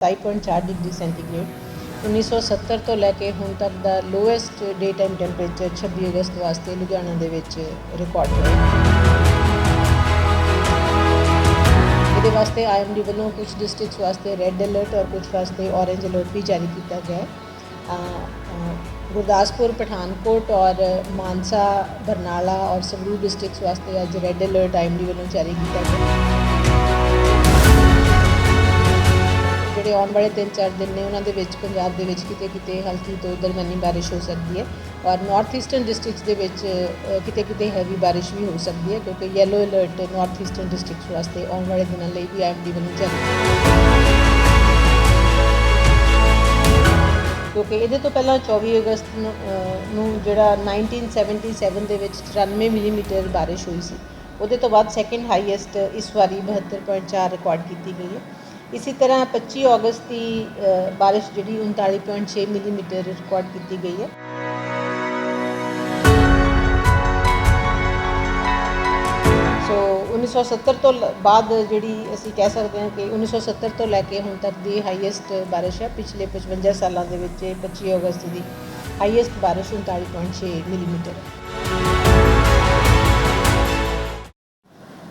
27.4 degree centigrade 1970 ਤੋਂ ਲੈ ਕੇ ਹੁਣ ਤੱਕ ਦਾ ਲੋਐਸਟ ਡੇ ਟਾਈਮ ਟੈਂਪਰੇਚਰ 26 ਅਗਸਤ ਵਾਸਤੇ ਲੁਧਿਆਣਾ ਦੇ ਵਿੱਚ ਰਿਕਾਰਡ ਹੋਇਆ ਇਹਦੇ ਵਾਸਤੇ ਆਈਐਮਡੀ ਵੱਲੋਂ ਕੁਝ ਡਿਸਟ੍ਰਿਕਟਸ ਵਾਸਤੇ ਰੈੱਡ ਅਲਰਟ ਔਰ ਕੁਝ ਵਾਸਤੇ ਔਰੇਂਜ ਅਲਰਟ ਵੀ ਜਾਰੀ ਕੀਤਾ ਗਿਆ ਹੈ। ਗੁਰਦਾਸਪੁਰ, ਪਠਾਨਕੋਟ ਔਰ ਮਾਨਸਾ, ਬਰਨਾਲਾ ਔਰ ਸੰਗਰੂਰ ਡਿਸਟ੍ਰਿਕਟਸ ਵਾਸਤੇ ਅੱਜ ਰੈੱਡ ਅਲਰਟ ਆਈਐਮਡੀ ਵੱਲੋਂ ਜਾਰੀ ਕੀਤਾ ਗਿਆ ਜਿਹੜੇ ਆਉਣ ਵਾਲੇ 3-4 ਦਿਨ ਨੇ ਉਹਨਾਂ ਦੇ ਵਿੱਚ ਪੰਜਾਬ ਦੇ ਵਿੱਚ ਕਿਤੇ ਕਿਤੇ ਹਲਕੀ ਤੋਂ ਦਰਮਿਆਨੀ ਬਾਰਿਸ਼ ਹੋ ਸਕਦੀ ਹੈ ਔਰ ਨਾਰਥ ਈਸਟਰਨ ਡਿਸਟ੍ਰਿਕਟਸ ਦੇ ਵਿੱਚ ਕਿਤੇ ਕਿਤੇ ਹੈਵੀ ਬਾਰਿਸ਼ ਵੀ ਹੋ ਸਕਦੀ ਹੈ ਕਿਉਂਕਿ yellow alert north eastern districts ਵਾਸਤੇ ਆਉਣ ਵਾਲੇ ਦਿਨਾਂ ਲਈ ਵੀ ਆਈਐਮਡੀ ਵੱਲੋਂ ਜਾਰੀ ਕਿਉਂਕਿ ਇਹਦੇ ਤੋਂ ਪਹਿਲਾਂ 24 ਅਗਸਤ ਨੂੰ ਅ, ਨੂੰ ਜਿਹੜਾ 1977 ਦੇ ਵਿੱਚ 94 ਮਿਲੀਮੀਟਰ ਬਾਰਿਸ਼ ਹੋਈ ਸੀ ਉਹਦੇ ਤੋਂ ਬਾਅਦ ਸੈਕਿੰਡ ਹਾਈਐਸਟ ਇਸ ਵਾਰੀ 72.4 ਰਿਕਾਰਡ ਕੀਤੀ ਗਈ ਹੈ। ਇਸੇ ਤਰ੍ਹਾਂ 25 ਅਗਸਤ ਦੀ ਅ, ਬਾਰਿਸ਼ ਜਿਹੜੀ 39.6 ਮਿਲੀਮੀਟਰ ਰਿਕਾਰਡ ਕੀਤੀ ਗਈ ਹੈ। ਸੋ 1970 ਤੋਂ ਬਾਅਦ ਜਿਹੜੀ ਅਸੀਂ ਕਹਿ ਸਕਦੇ ਹਾਂ ਕਿ 1970 ਤੋਂ ਲੈ ਕੇ ਹੁਣ ਤੱਕ ਦੀ ਹਾਈਐਸਟ ਬਾਰਿਸ਼ ਹੈ। ਪਿਛਲੇ 55 ਸਾਲਾਂ ਦੇ ਵਿੱਚ ਇਹ 25 ਅਗਸਤ ਦੀ ਹਾਈਐਸਟ ਬਾਰਿਸ਼ 39.6 ਮਿਲੀਮੀਟਰ ਹੈ।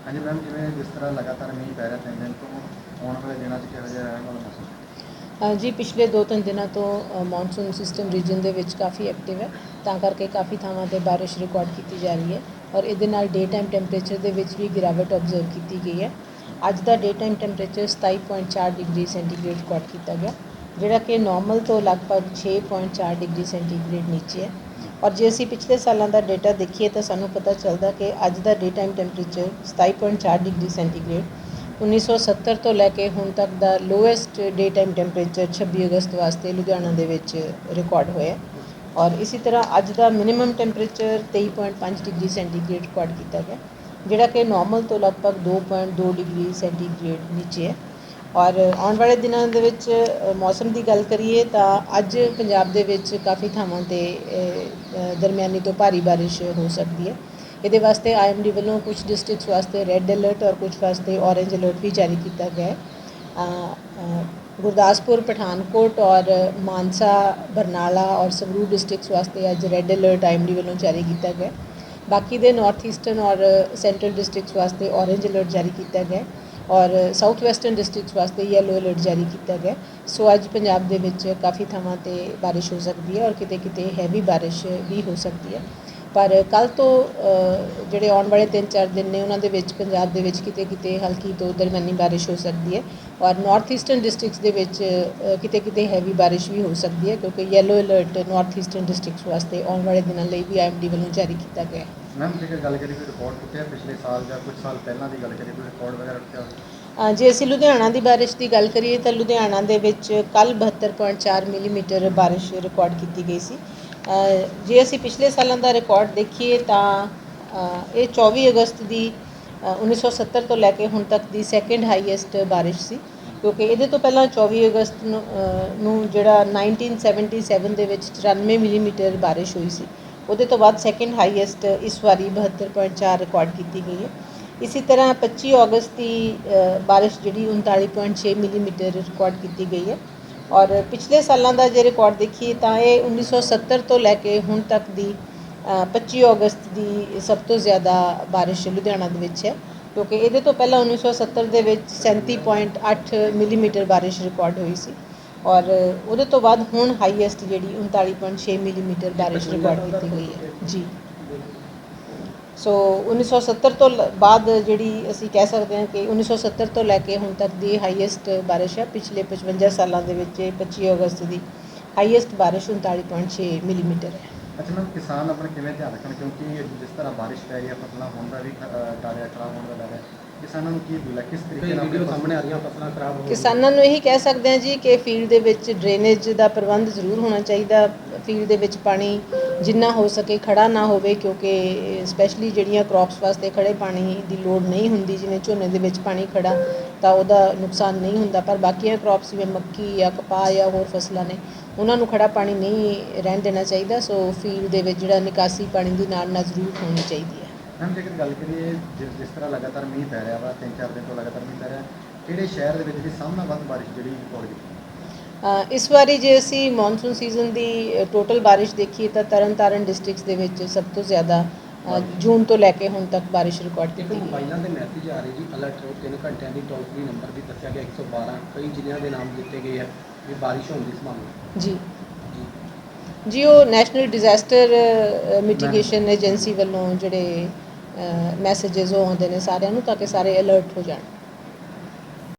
ਹਾਂਜੀ ਮੈਮ, ਜਿਵੇਂ ਜਿਸ ਤਰ੍ਹਾਂ ਲਗਾਤਾਰ ਮੀਂਹ ਪੈ ਰਿਹਾ ਤਿੰਨ ਦਿਨ ਤੋਂ, ਆਉਣ ਵਾਲੇ ਦਿਨਾਂ 'ਚ ਕਿਹੋ ਜਿਹਾ ਰਹਿਣ ਵਾਲਾ ਮੌਸਮ ਜੀ, ਪਿਛਲੇ 2-3 ਦਿਨਾਂ ਤੋਂ ਮੌਨਸੂਨ ਸਿਸਟਮ ਰੀਜਨ ਦੇ ਵਿੱਚ ਕਾਫੀ ਐਕਟਿਵ ਹੈ। ਤਾਂ ਕਰਕੇ ਕਾਫੀ ਥਾਵਾਂ ਤੇ ਬਾਰਿਸ਼ ਰਿਕਾਰਡ ਕੀਤੀ ਜਾ ਰਹੀ ਹੈ ਔਰ ਇਹਦੇ ਨਾਲ ਡੇ ਟਾਈਮ ਟੈਂਪਰੇਚਰ ਦੇ ਵਿੱਚ ਵੀ ਗਿਰਾਵਟ ਆਬਜ਼ਰਵ ਕੀਤੀ ਗਈ ਹੈ। ਅੱਜ ਦਾ day time temperature 27.4 degree centigrade record ਕੀਤਾ ਗਿਆ, ਜਿਹੜਾ ਕਿ ਨਾਰਮਲ ਤੋਂ ਲਗਭਗ 6.4 ਡਿਗਰੀ ਸੈਂਟੀਗ੍ਰੇਡ ਨੀਚੇ ਹੈ। ਔਰ ਜੇ ਅਸੀਂ ਪਿਛਲੇ ਸਾਲਾਂ ਦਾ ਡਾਟਾ ਦੇਖੀਏ ਤਾਂ ਸਾਨੂੰ ਪਤਾ ਚੱਲਦਾ ਕਿ ਅੱਜ ਦਾ day time temperature 27.4 degree centigrade 1970 ਤੋਂ ਲੈ ਕੇ ਹੁਣ ਤੱਕ ਦਾ ਲੋਐਸਟ ਡੇ ਟਾਈਮ ਟੈਂਪਰੇਚਰ 26 ਅਗਸਤ ਵਾਸਤੇ ਲੁਧਿਆਣਾ ਦੇ ਵਿੱਚ ਰਿਕਾਰਡ ਹੋਇਆ ਔਰ ਇਸੇ ਤਰ੍ਹਾਂ ਅੱਜ ਦਾ minimum temperature 23.5 degree centigrade record ਕੀਤਾ ਗਿਆ, ਜਿਹੜਾ ਕਿ ਨਾਰਮਲ ਤੋਂ ਲਗਭਗ 2.2 ਡਿਗਰੀ ਸੈਂਟੀਗ੍ਰੇਡ ਨੀਚੇ ਹੈ। ਔਰ ਆਉਣ ਵਾਲੇ ਦਿਨਾਂ ਦੇ ਵਿੱਚ ਮੌਸਮ ਦੀ ਗੱਲ ਕਰੀਏ ਤਾਂ ਅੱਜ ਪੰਜਾਬ ਦੇ ਵਿੱਚ ਕਾਫੀ ਥਾਵਾਂ ਤੇ ਦਰਮਿਆਨੀ ਤੋਂ ਭਾਰੀ ਬਾਰਿਸ਼ ਹੋ ਸਕਦੀ ਹੈ। ਇਹਦੇ ਵਾਸਤੇ ਆਈਐਮਡੀ ਵੱਲੋਂ ਕੁਝ ਡਿਸਟ੍ਰਿਕਟਸ ਵਾਸਤੇ ਰੈੱਡ ਅਲਰਟ ਔਰ ਕੁਝ ਵਾਸਤੇ ਔਰੇਂਜ ਅਲਰਟ ਵੀ ਜਾਰੀ ਕੀਤਾ ਗਿਆ ਹੈ। ਗੁਰਦਾਸਪੁਰ, ਪਠਾਨਕੋਟ ਔਰ ਮਾਨਸਾ, ਬਰਨਾਲਾ ਔਰ ਸੰਗਰੂਰ ਡਿਸਟ੍ਰਿਕਟਸ ਵਾਸਤੇ ਅੱਜ ਰੈੱਡ ਅਲਰਟ ਆਈਐਮਡੀ ਵੱਲੋਂ ਜਾਰੀ ਕੀਤਾ ਗਿਆ ਬਾਕੀ ਦੇ ਨਾਰਥ ਈਸਟਰਨ ਔਰ ਸੈਂਟਰਲ ਡਿਸਟ੍ਰਿਕਟਸ ਵਾਸਤੇ ਔਰੇਂਜ ਅਲਰਟ ਜਾਰੀ ਕੀਤਾ ਗਿਆ ਔਰ ਸਾਊਥ ਵੈਸਟਰਨ ਡਿਸਟ੍ਰਿਕਟਸ ਵਾਸਤੇ ਯੈਲੋ ਅਲਰਟ ਜਾਰੀ ਕੀਤਾ ਗਿਆ ਸੋ ਅੱਜ ਪੰਜਾਬ ਦੇ ਵਿੱਚ ਕਾਫੀ ਥਾਵਾਂ ਤੇ ਬਾਰਿਸ਼ ਹੋ ਸਕਦੀ ਹੈ ਔਰ ਕਿਤੇ ਕਿਤੇ ਹੈਵੀ ਬਾਰਿਸ਼ ਵੀ ਹੋ ਸਕਦੀ ਹੈ। ਪਰ ਕੱਲ ਤੋਂ ਜਿਹੜੇ ਆਉਣ ਵਾਲੇ 3-4 ਦਿਨ ਨੇ ਉਹਨਾਂ ਦੇ ਵਿੱਚ ਪੰਜਾਬ ਦੇ ਵਿੱਚ ਕਿਤੇ ਕਿਤੇ ਹਲਕੀ ਤੋਂ ਦਰਮਿਆਨੀ ਬਾਰਿਸ਼ ਹੋ ਸਕਦੀ ਹੈ ਔਰ ਨਾਰਥ ਈਸਟਰਨ ਡਿਸਟ੍ਰਿਕਟਸ ਦੇ ਵਿੱਚ ਅ, ਕਿਤੇ ਕਿਤੇ ਹੈਵੀ ਬਾਰਿਸ਼ ਵੀ ਹੋ ਸਕਦੀ ਹੈ ਕਿਉਂਕਿ yellow alert north eastern districts ਵਾਸਤੇ ਆਉਣ ਵਾਲੇ ਦਿਨਾਂ ਲਈ ਵੀ ਆਈਐਮਡੀ ਵੱਲੋਂ ਜਾਰੀ ਕੀਤਾ ਗਿਆ ਹੈ ਮੈਮ ਜੇਕਰ ਗੱਲ ਕਰੀਏ ਕੋਈ ਰਿਕਾਰਡ ਟੁੱਟਿਆ ਪਿਛਲੇ ਸਾਲ ਜਾਂ ਕੁਝ ਸਾਲ ਪਹਿਲਾਂ ਦੀ ਗੱਲ ਕਰੀਏ ਕੋਈ ਰਿਕਾਰਡ ਵਗੈਰਾ ਟੁੱਟਿਆ ਹੋਵੇ? ਜੇ ਅਸੀਂ ਲੁਧਿਆਣਾ ਦੀ ਬਾਰਿਸ਼ ਦੀ ਗੱਲ ਕਰੀਏ ਤਾਂ ਲੁਧਿਆਣਾ ਦੇ ਵਿੱਚ ਕੱਲ 72.4 ਮਿਲੀਮੀਟਰ ਬਾਰਿਸ਼ ਰਿਕਾਰਡ ਕੀਤੀ ਗਈ ਸੀ ਜੇ ਅਸੀਂ ਪਿਛਲੇ ਸਾਲਾਂ ਦਾ ਰਿਕਾਰਡ ਦੇਖੀਏ ਤਾਂ ਇਹ 24 ਅਗਸਤ ਦੀ ਅ, 1970 ਤੋਂ ਲੈ ਕੇ ਹੁਣ ਤੱਕ ਦੀ ਸੈਕਿੰਡ ਹਾਈਐਸਟ ਬਾਰਿਸ਼ ਸੀ। ਕਿਉਂਕਿ ਇਹਦੇ ਤੋਂ ਪਹਿਲਾਂ 24 ਅਗਸਤ ਨੂੰ ਅ, ਨੂੰ ਜਿਹੜਾ 1977 ਦੇ ਵਿੱਚ 94 ਮਿਲੀਮੀਟਰ ਬਾਰਿਸ਼ ਹੋਈ ਸੀ। ਉਹਦੇ ਤੋਂ ਬਾਅਦ ਸੈਕਿੰਡ ਹਾਈਐਸਟ ਇਸ ਵਾਰੀ 72.4 ਰਿਕਾਰਡ ਕੀਤੀ ਗਈ ਹੈ। ਇਸੇ ਤਰ੍ਹਾਂ 25 ਅਗਸਤ ਦੀ ਅ, ਬਾਰਿਸ਼ ਜਿਹੜੀ 39.6 ਮਿਲੀਮੀਟਰ ਰਿਕਾਰਡ ਕੀਤੀ ਗਈ ਹੈ। ਔਰ ਪਿਛਲੇ ਸਾਲਾਂ ਦਾ ਜੇ ਰਿਕਾਰਡ ਦੇਖੀਏ ਤਾਂ ਇਹ 1970 ਤੋਂ ਲੈ ਕੇ ਹੁਣ ਤੱਕ ਦੀ ਅ, 25 ਅਗਸਤ ਦੀ ਸਭ ਤੋਂ ਜ਼ਿਆਦਾ ਬਾਰਿਸ਼ ਲੁਧਿਆਣਾ ਦੇ ਵਿੱਚ ਹੈ ਕਿਉਂਕਿ ਇਹਦੇ ਤੋਂ ਪਹਿਲਾਂ 1970 ਦੇ ਵਿੱਚ 37.8 ਮਿਲੀਮੀਟਰ ਬਾਰਿਸ਼ ਰਿਕਾਰਡ ਹੋਈ ਸੀ ਔਰ ਉਹਦੇ ਤੋਂ ਬਾਅਦ ਹੁਣ ਹਾਈਐਸਟ ਜਿਹੜੀ 39.6 ਮਿਲੀਮੀਟਰ ਬਾਰਿਸ਼ ਰਿਕਾਰਡ ਕੀਤੀ ਗਈ ਹੈ। ਜੀ। ਸੋ 1970 ਤੋਂ ਬਾਅਦ ਜਿਹੜੀ ਅਸੀਂ ਕਹਿ ਸਕਦੇ ਹਾਂ ਕਿ 1970 ਤੋਂ ਲੈ ਕੇ ਹੁਣ ਤੱਕ ਦੀ ਹਾਈਐਸਟ ਬਾਰਿਸ਼ ਹੈ ਪਿਛਲੇ 55 ਸਾਲਾਂ ਦੇ ਵਿੱਚ ਇਹ 25 ਅਗਸਤ ਦੀ ਹਾਈਐਸਟ ਬਾਰਿਸ਼ 39.6 ਮਿਲੀਮੀਟਰ ਹੈ। ਅੱਛਾ ਕਿਸਾਨ ਆਪਣਾ ਕਿਵੇਂ ਧਿਆਨ ਰੱਖਣ? ਕਿਉਂਕਿ ਜਿਸ ਤਰ੍ਹਾਂ ਬਾਰਿਸ਼ ਪੈ ਰਹੀ ਹੈ ਫਸਲਾਂ ਹੋਣ ਦਾ ਵੀ ਡਰ ਹੈ ਖਰਾਬ ਹੋਣ ਦਾ ਡਰ ਹੈ। ਕਿਸਾਨਾਂ ਨੂੰ ਕੀ ਬੁਲਾ ਕਿਸ ਤਰੀਕੇ ਨਾਲ ਵੀਡੀਓ ਆਪਣੀ ਸਾਹਮਣੇ ਆ ਰਹੀਆਂ ਫਸਲਾਂ ਖਰਾਬ ਹੋ ਕਿਸਾਨਾਂ ਨੂੰ ਇਹੀ ਕਹਿ ਸਕਦੇ ਹਾਂ ਜੀ ਕਿ ਫੀਲਡ ਦੇ ਵਿੱਚ ਡਰੇਨੇਜ ਦਾ ਪ੍ਰਬੰਧ ਜ਼ਰੂਰ ਹੋਣਾ ਚਾਹੀਦਾ। ਫੀਲਡ ਦੇ ਵਿੱਚ ਪਾਣੀ ਜਿੰਨਾ ਹੋ ਸਕੇ ਖੜਾ ਨਾ ਹੋਵੇ ਕਿਉਂਕਿ ਸਪੈਸ਼ਲੀ ਜਿਹੜੀਆਂ ਕ੍ਰੌਪਸ ਵਾਸਤੇ ਖੜੇ ਪਾਣੀ ਦੀ ਲੋੜ ਨਹੀਂ ਹੁੰਦੀ ਜਿਵੇਂ ਝੋਨੇ ਦੇ ਵਿੱਚ ਪਾਣੀ ਖੜਾ ਤਾਂ ਉਹਦਾ ਨੁਕਸਾਨ ਨਹੀਂ ਹੁੰਦਾ। ਪਰ ਬਾਕੀਆਂ ਕ੍ਰੌਪਸ ਜਿਵੇਂ ਮੱਕੀ ਜਾਂ ਕਪਾਹ ਜਾਂ ਹੋਰ ਫਸਲਾਂ ਨੇ ਉਹਨਾਂ ਨੂੰ ਖੜਾ ਪਾਣੀ ਨਹੀਂ ਰਹਿਣ ਦੇਣਾ ਚਾਹੀਦਾ। ਸੋ ਫੀਲਡ ਦੇ ਵਿੱਚ ਜਿਹੜਾ ਨਿਕਾਸੀ ਪਾਣੀ ਦੀ ਨਾਲ ਨਾਲ ਜ਼ਰੂਰ ਹੋਣੀ ਚਾਹੀਦੀ ਹੈ। ਮੈਮ ਜੇਕਰ ਗੱਲ ਕਰੀਏ ਜਿਸ ਜਿਸ ਤਰ੍ਹਾਂ ਲਗਾਤਾਰ ਮੀਂਹ ਪੈ ਰਿਹਾ ਵਾ ਤਿੰਨ ਚਾਰ ਦਿਨ ਤੋਂ ਲਗਾਤਾਰ ਮੀਂਹ ਪੈ ਰਿਹਾ ਕਿਹੜੇ ਸ਼ਹਿਰ ਦੇ ਵਿੱਚ ਵੀ ਸਭ ਨਾਲੋਂ ਵੱਧ ਬਾਰਿਸ਼ ਜਿਹੜੀ ਰਿਕਾਰਡ ਕੀਤੀ ਅ, ਇਸ ਵਾਰੀ ਜੇ ਅਸੀਂ ਮੌਨਸੂਨ ਸੀਜ਼ਨ ਦੀ ਟੋਟਲ ਬਾਰਿਸ਼ ਦੇਖੀਏ ਤਾਂ ਤਰਨਤਾਰਨ ਡਿਸਟ੍ਰਿਕਟਸ ਦੇ ਵਿੱਚ ਸਭ ਤੋਂ ਜ਼ਿਆਦਾ ਜੂਨ ਤੋਂ ਲੈ ਕੇ ਹੁਣ ਤੱਕ ਬਾਰਿਸ਼ ਰਿਕਾਰਡ ਕੀਤੀ ਗਈ ਹੈ। ਮੋਬਾਈਲਾਂ ਦੇ ਮੈਸੇਜ ਆ ਰਹੇ ਜੀ ਅਲਰਟ ਰਹੋ 3 ਘੰਟਿਆਂ ਦੀ ਟੋਲ ਫ੍ਰੀ ਨੰਬਰ ਵੀ ਦੱਸਿਆ ਗਿਆ 112 ਕਈ ਜ਼ਿਲ੍ਹਿਆਂ ਦੇ ਨਾਮ ਦਿੱਤੇ ਗਏ ਆ ਵੀ ਬਾਰਿਸ਼ ਹੋਣ ਦੀ ਸੰਭਾਵਨਾ। ਜੀ। ਜੀ। ਜੀ ਉਹ ਨੈਸ਼ਨਲ ਡਿਜ਼ਾਸਟਰ ਮਿਟੀਗੇਸ਼ਨ ਏਜੰਸੀ ਵੱਲੋਂ ਜਿਹੜੇ ਮੈਸੇजेस ਉਹ ਆਉਂਦੇ ਨੇ ਸਾਰਿਆਂ ਨੂੰ ਤਾਂ ਕਿ ਸਾਰੇ ਅਲਰਟ ਹੋ ਜਾਣ।